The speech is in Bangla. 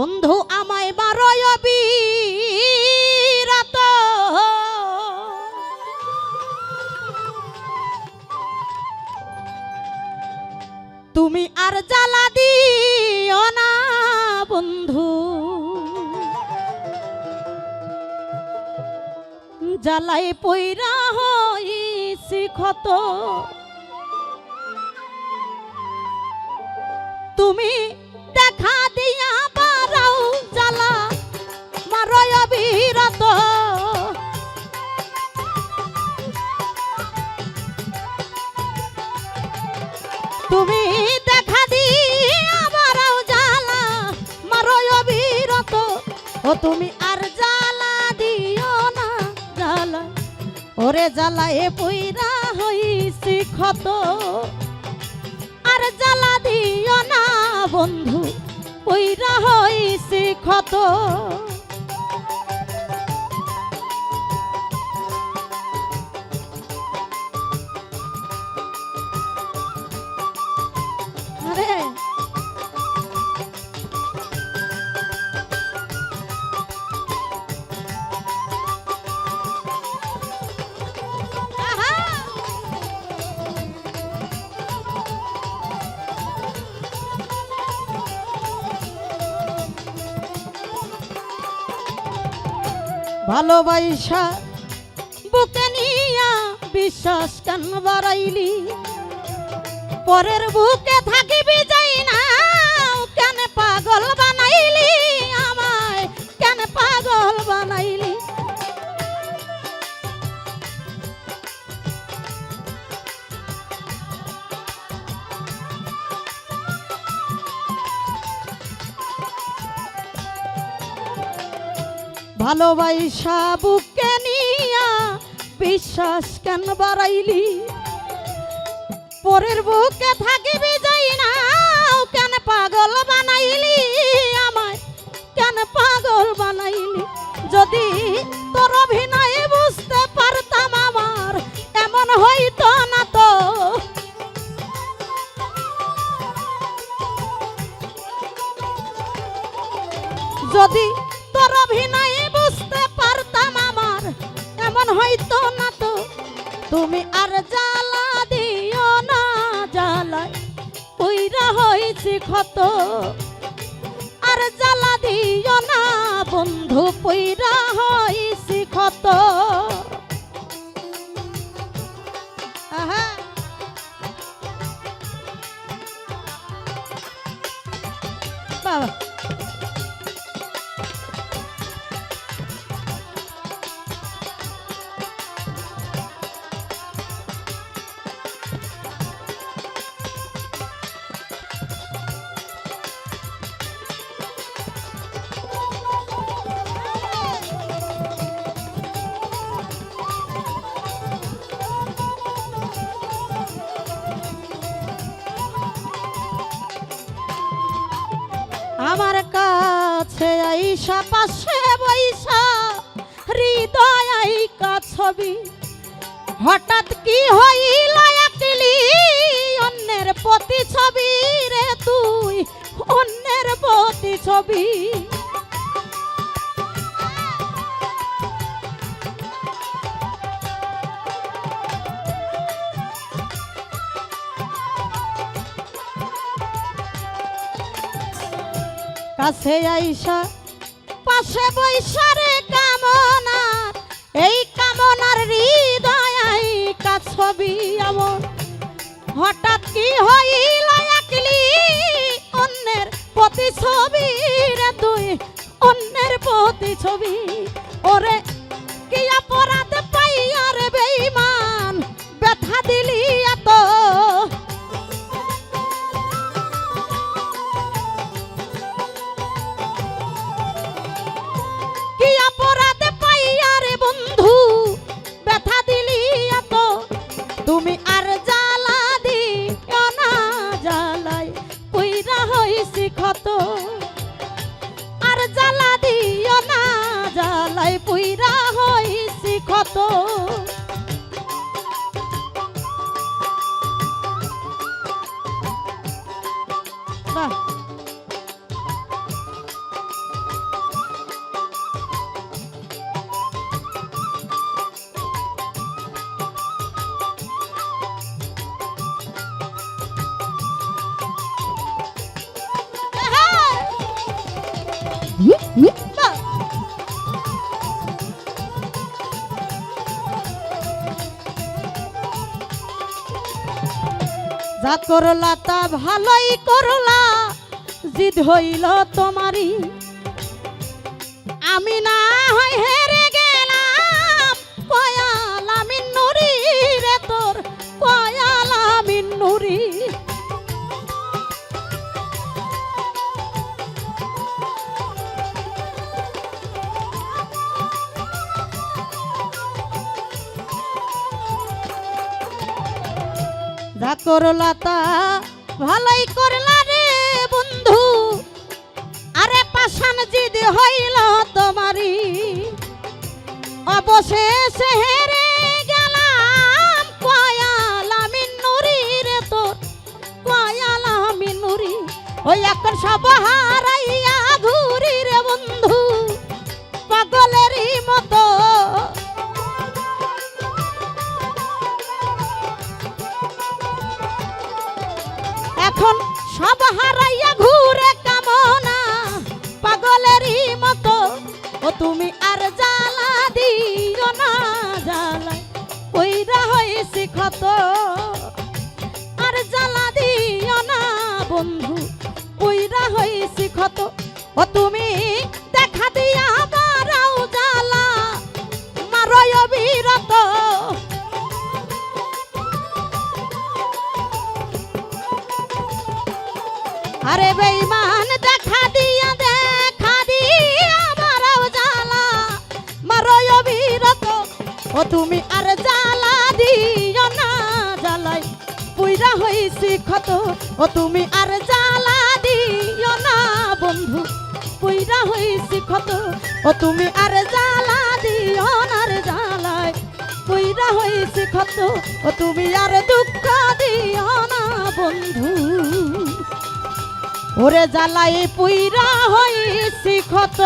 বন্ধু আমায় বারয় তুমি আর জ্বালা দিও না বন্ধু। জ্বালাই পইরা হইছি ক্ষত। তুমি দেখা তুমি দেখা দিয়া বারাও জ্বালা মারয় বিরত। ও তুমি আর জ্বালা দিও না, জ্বালা। ওরে জ্বালা এ পইরা হইছি ক্ষত। আর জ্বালা দিও না বন্ধু, পইরা হইছি ক্ষত। ভালোবাসা। বুকে নিয়া বিশ্বাস কেন বাড়াইলি? পরের বুকে থাকিবি যাই না, কেন পাগল বানাইলি আমায়? কেন পাগল বানাইলি? ভালোবাসা বুকে নিয়া বিশ্বাস কেন বাড়াইলি? পরের বুকে থাকিবি যাই না, কেন পাগল বানাইলি আমায়? কেন পাগল বানাইলি? যদি তোর অভিনয়ে ক্ষত আর জ্বালা দিও না বন্ধু পইরা হইছি ক্ষত। আমার কাছে আইসা, পাশে বৈশা হৃদয় আইকা ছবি। হঠাৎ কি হইল একলি অন্যের প্রতি ছবি রে তুই, অন্যের প্রতি ছবি কাছে আইসা, পাশে বৈশারে কামনার এই কামনার হৃদয় আইকা ছবি আমার। হঠাৎ কি হইল একলি, অন্যের প্রতি ছবি রে তুই অন্যের প্রতি ছবি ওরে, কি অপরাধ は。যা করলা তা ভালোই করলা। জিদ হইল তোমারই। আমি না হয় হেরে গেলাম। কয়াল আমি রে তোর, কয়াল আমি যা করলা করলা রে বন্ধু। আরে পাশান জিদ হইল তোমারি অবশেষে হেরে গেলাম কয়াল আমি নুরি রে তোর। কয়াল আমি নুরি, ওই এখন সব হারাইয়া এখন সব হারাইয়া ঘুরে কামনা। পাগলেরই মতো, ও তুমি আর জ্বালা দিও না জ্বালায় কইরা হয়েছি ক্ষত, আর জ্বালা দিও না, বন্ধু। কইরা হয়েছি ক্ষত, ও তুমি দেখা দিয়া বারাও জ্বালা। মারয় বিরত আরে বেঈমান, দেখা দিয়া দেখা দিয়া মারাও জ্বালা। মারয় অবিরত ও তুমি আর জ্বালা দিও না জ্বালাই। পুইরা হইছি ক্ষত, ও তুমি আর জ্বালা দিও না বন্ধু। পুইরা হইছি ক্ষত, ও তুমি আর জ্বালা দিও না রে জ্বালাই। পুইরা হইছি ক্ষত, ও তুমি আর দুঃখ দিও না বন্ধু। ওরে জ্বালাই পুইরা হইছি ক্ষত।